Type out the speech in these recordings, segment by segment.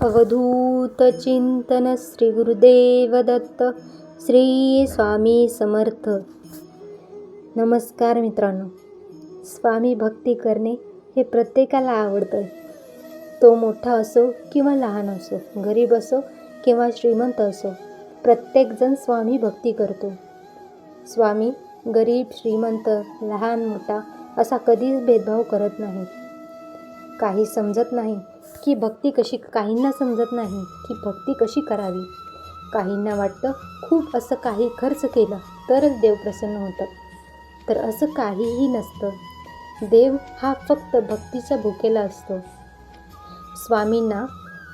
अवधूत चिंतन श्री गुरुदेव दत्त श्री स्वामी समर्थ. नमस्कार मित्रांनो. स्वामी भक्ती करणे हे प्रत्येकाला आवडतं. तो मोठा असो किंवा लहान असो गरीब असो किंवा श्रीमंत असो प्रत्येकजण स्वामी भक्ती करतो. स्वामी गरीब श्रीमंत लहान मोठा असा कधीच भेदभाव करत नाही. काही समजत नाही की भक्ती कशी काहींना समजत नाही की भक्ती कशी करावी. काहींना वाटतं खूप असं काही खर्च केलं तरच देव प्रसन्न होतात तर असं काहीही नसतं. देव हा फक्त भक्तीचा भुकेला असतो. स्वामींना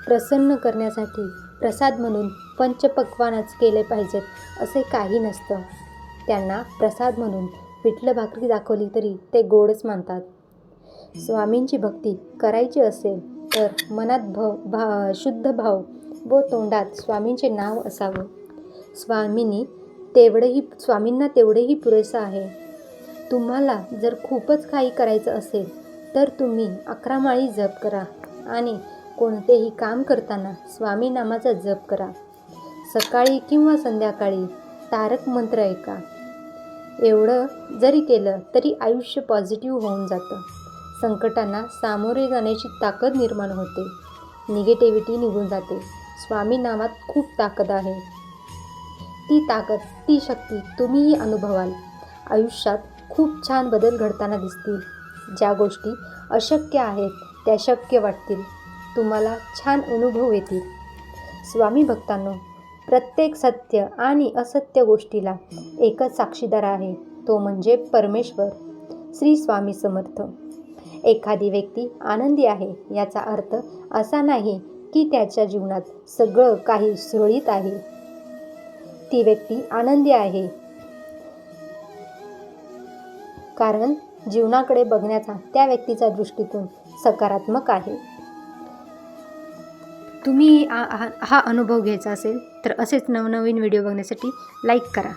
प्रसन्न करण्यासाठी प्रसाद म्हणून पंचपक्वानच केले पाहिजेत असे काही नसतं. त्यांना प्रसाद म्हणून पिठलं भाकरी दाखवली तरी ते गोडच मानतात. स्वामींची भक्ती करायची असेल तर मनात भव भा शुद्ध भाव व तोंडात स्वामींचे नाव असावं. स्वामींनी तेवढंही स्वामींना तेवढेही पुरेसं आहे. तुम्हाला जर खूपच काही करायचं असेल तर तुम्ही अकरा माळी जप करा आणि कोणतेही काम करताना स्वामी नामाचा जप करा. सकाळी किंवा संध्याकाळी तारक मंत्र ऐका. एवढं जरी केलं तरी आयुष्य पॉझिटिव्ह होऊन जातं. संकटांना सामोरे जाण्याची ताकद निर्माण होते. निगेटिव्हिटी निघून जाते. स्वामी नामात खूप ताकद आहे. ती ताकद ती शक्ती तुम्हीही अनुभवाल. आयुष्यात खूप छान बदल घडताना दिसतील. ज्या गोष्टी अशक्य आहेत त्या शक्य वाटतील. तुम्हाला छान अनुभव येतील. स्वामी भक्तांनो प्रत्येक सत्य आणि असत्य गोष्टीला एकच साक्षीदार आहे तो म्हणजे परमेश्वर. श्री स्वामी समर्थ. एखादी व्यक्ती आनंदी आहे याचा अर्थ असा नाही की त्याच्या जीवनात सगळं काही सुरळीत आहे. ती व्यक्ती आनंदी आहे. कारण जीवनाकडे बघण्याचा त्या व्यक्तीचा दृष्टिकोन सकारात्मक आहे. तुम्ही हा अनुभव घ्यायचा असेल तर असेच नवनवीन व्हिडिओ बघण्यासाठी लाईक करा.